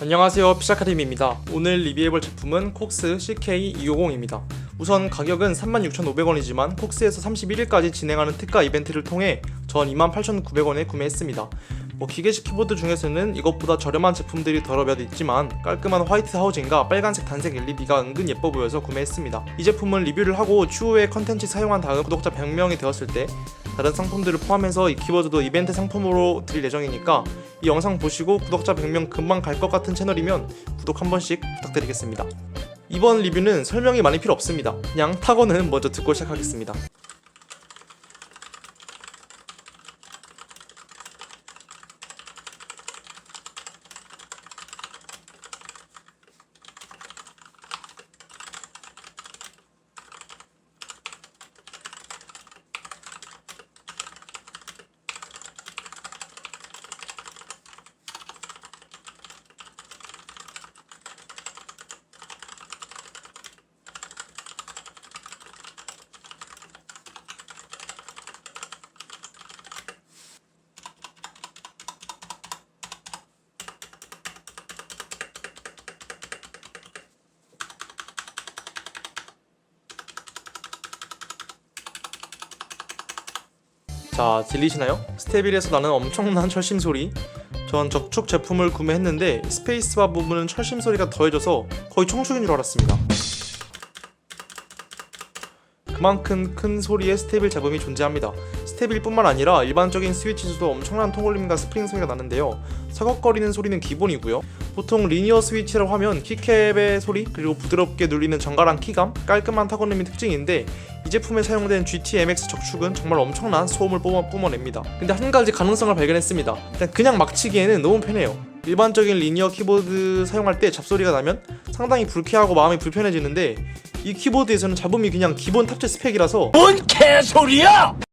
안녕하세요. 피자카림입니다. 오늘 리뷰해볼 제품은 콕스 CK250입니다. 우선 가격은 36,500원이지만 콕스에서 31일까지 진행하는 특가 이벤트를 통해 전 28,900원에 구매했습니다. 뭐 기계식 키보드 중에서는 이것보다 저렴한 제품들이 더러 몇 있지만 깔끔한 화이트 하우징과 빨간색 단색 LED가 은근 예뻐 보여서 구매했습니다. 이 제품은 리뷰를 하고 추후에 컨텐츠 사용한 다음 구독자 100명이 되었을 때 다른 상품들을 포함해서 이 키보드도 이벤트 상품으로 드릴 예정이니까 이 영상 보시고 구독자 100명 금방 갈 것 같은 채널이면 구독 한 번씩 부탁드리겠습니다. 이번 리뷰는 설명이 많이 필요 없습니다. 그냥 타거는 먼저 듣고 시작하겠습니다. 자, 들리시나요? 스테빌에서 나는 엄청난 철심 소리. 전 적축 제품을 구매했는데 스페이스바 부분은 철심 소리가 더해져서 거의 청축인 줄 알았습니다. 그만큼 큰 소리의 스테빌 잡음이 존재합니다. 스테빌뿐만 아니라 일반적인 스위치에서도 엄청난 통울림과 스프링 소리가 나는데요. 서걱거리는 소리는 기본이고요. 보통 리니어 스위치라고 하면 키캡의 소리 그리고 부드럽게 눌리는 정갈한 키감, 깔끔한 타건음이 특징인데 이 제품에 사용된 GT-MX 적축은 정말 엄청난 소음을 뿜어, 뿜어냅니다. 근데 한 가지 가능성을 발견했습니다. 일단 그냥 막 치기에는 너무 편해요. 일반적인 리니어 키보드 사용할 때 잡소리가 나면 상당히 불쾌하고 마음이 불편해지는데 이 키보드에서는 잡음이 그냥 기본 탑재 스펙이라서 뭔 개소리야!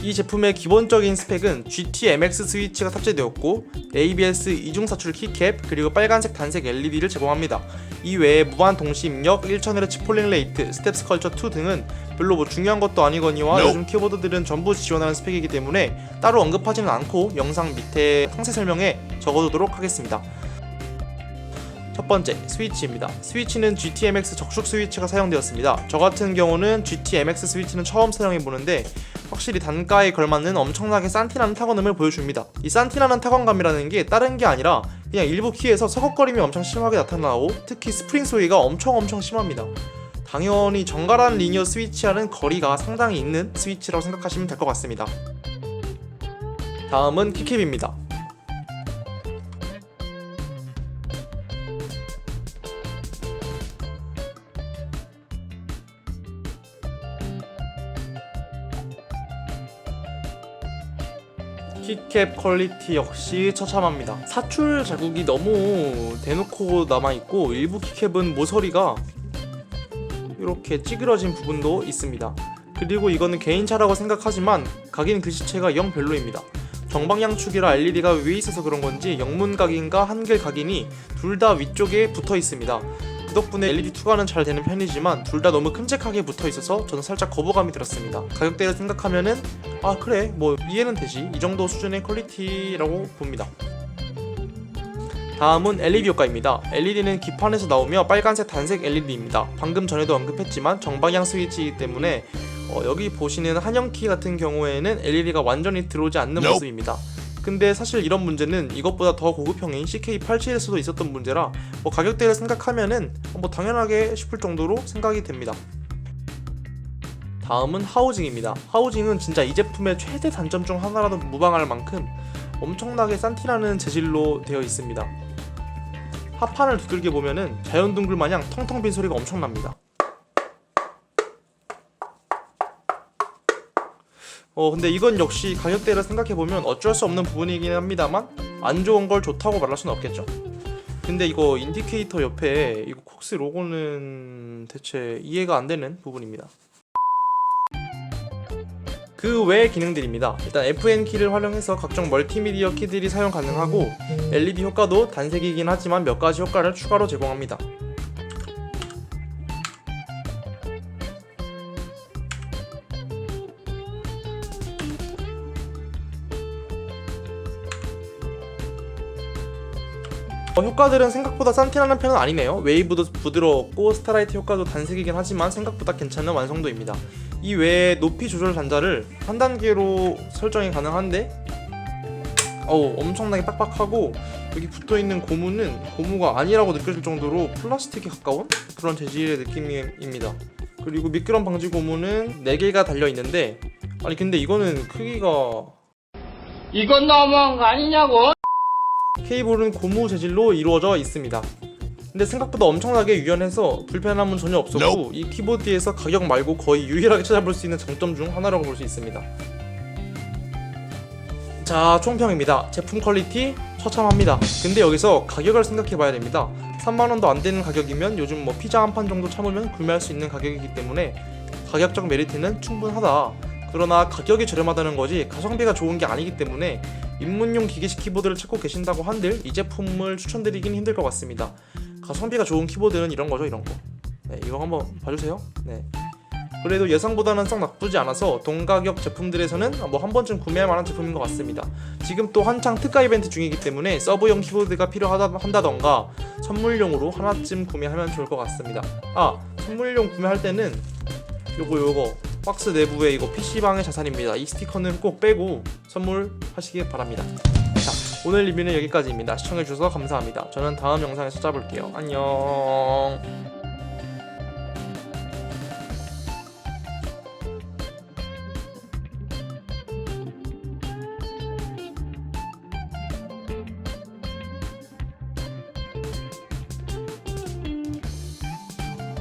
이 제품의 기본적인 스펙은 GT-MX 스위치가 탑재되었고 ABS 이중 사출 키캡 그리고 빨간색 단색 LED를 제공합니다. 이 외에 무한 동시 입력, 1000Hz 폴링 레이트, 스텝 스 컬처 2 등은 별로 뭐 중요한 것도 아니거니와. 요즘 키보드들은 전부 지원하는 스펙이기 때문에 따로 언급하지는 않고 영상 밑에 상세 설명에 적어두도록 하겠습니다. 첫 번째 스위치입니다. 스위치는 GT-MX 적축 스위치가 사용되었습니다. 저 같은 경우는 GT-MX 스위치는 처음 사용해 보는데 확실히 단가에 걸맞는 엄청나게 산티나는 타건음을 보여줍니다. 이 산티나는 타건감이라는 게 다른 게 아니라 그냥 일부 키에서 서걱거림이 엄청 심하게 나타나고 특히 스프링 소리가 엄청 엄청 심합니다. 당연히 정갈한 리니어 스위치와는 거리가 상당히 있는 스위치라고 생각하시면 될 것 같습니다. 다음은 키캡입니다. 키캡 퀄리티 역시 처참합니다. 사출 자국이 너무 대놓고 남아있고 일부 키캡은 모서리가 이렇게 찌그러진 부분도 있습니다. 그리고 이거는 개인차라고 생각하지만 각인 글씨체가 영 별로입니다. 정방향축이라 LED가 위에 있어서 그런 건지 영문 각인과 한글 각인이 둘 다 위쪽에 붙어 있습니다. 그 덕분에 LED 투과는 잘 되는 편이지만 둘 다 너무 큼직하게 붙어 있어서 저는 살짝 거부감이 들었습니다. 가격대를 생각하면은 아 그래 뭐 이해는 되지 이 정도 수준의 퀄리티라고 봅니다. 다음은 LED 효과입니다. LED는 기판에서 나오며 빨간색 단색 LED입니다. 방금 전에도 언급했지만 정방향 스위치이기 때문에 어, 여기 보시는 한영키 같은 경우에는 LED가 완전히 들어오지 않는. 모습입니다. 근데 사실 이런 문제는 이것보다 더 고급형인 CK87에서도 있었던 문제라 뭐 가격대를 생각하면은 뭐 당연하게 싶을 정도로 생각이 됩니다. 다음은 하우징입니다. 하우징은 진짜 이 제품의 최대 단점 중 하나라도 무방할 만큼 엄청나게 산티나는 재질로 되어 있습니다. 하판을 두들겨 보면은 자연 둥글 마냥 텅텅 빈 소리가 엄청납니다. 어 근데 이건 역시 가격대를 생각해 보면 어쩔 수 없는 부분이긴 합니다만 안 좋은 걸 좋다고 말할 수는 없겠죠. 근데 이거 인디케이터 옆에 이거 콕스 로고는 대체 이해가 안 되는 부분입니다. 그 외의 기능들입니다. 일단 FN 키를 활용해서 각종 멀티미디어 키들이 사용 가능하고 LED 효과도 단색이긴 하지만 몇 가지 효과를 추가로 제공합니다. 어, 효과들은 생각보다 싼티나는 편은 아니네요. 웨이브도 부드러웠고 스타라이트 효과도 단색이긴 하지만 생각보다 괜찮은 완성도입니다. 이 외에 높이 조절 단자를 한 단계로 설정이 가능한데 어우 엄청나게 빡빡하고 여기 붙어있는 고무는 고무가 아니라고 느껴질 정도로 플라스틱에 가까운 그런 재질의 느낌입니다. 그리고 미끄럼 방지 고무는 4개가 달려있는데 아니 근데 이거는 크기가 이건 너무한 거 아니냐고? 케이블은 고무 재질로 이루어져 있습니다. 근데 생각보다 엄청나게 유연해서 불편함은 전혀 없었고 이 키보드에서 가격 말고 거의 유일하게 찾아볼 수 있는 장점 중 하나라고 볼 수 있습니다. 자 총평입니다. 제품 퀄리티 처참합니다. 근데 여기서 가격을 생각해봐야 됩니다. 3만 원도 안 되는 가격이면 요즘 뭐 피자 한 판 정도 참으면 구매할 수 있는 가격이기 때문에 가격적 메리트는 충분하다. 그러나 가격이 저렴하다는 거지 가성비가 좋은 게 아니기 때문에 입문용 기계식 키보드를 찾고 계신다고 한들 이 제품을 추천드리긴 힘들 것 같습니다. 가성비가 좋은 키보드는 이런 거죠, 이런 거. 네, 이거 한번 봐주세요. 네. 그래도 예상보다는 썩 나쁘지 않아서 동가격 제품들에서는 뭐 한 번쯤 구매할 만한 제품인 것 같습니다. 지금 또 한창 특가 이벤트 중이기 때문에 서브용 키보드가 필요하다 한다던가 선물용으로 하나쯤 구매하면 좋을 것 같습니다. 아 선물용 구매할 때는 요거 요거 박스 내부에 이거 PC방의 자산입니다. 이 스티커는 꼭 빼고 선물하시길 바랍니다. 자 오늘 리뷰는 여기까지입니다. 시청해주셔서 감사합니다. 저는 다음 영상에서 찾아볼게요. 안녕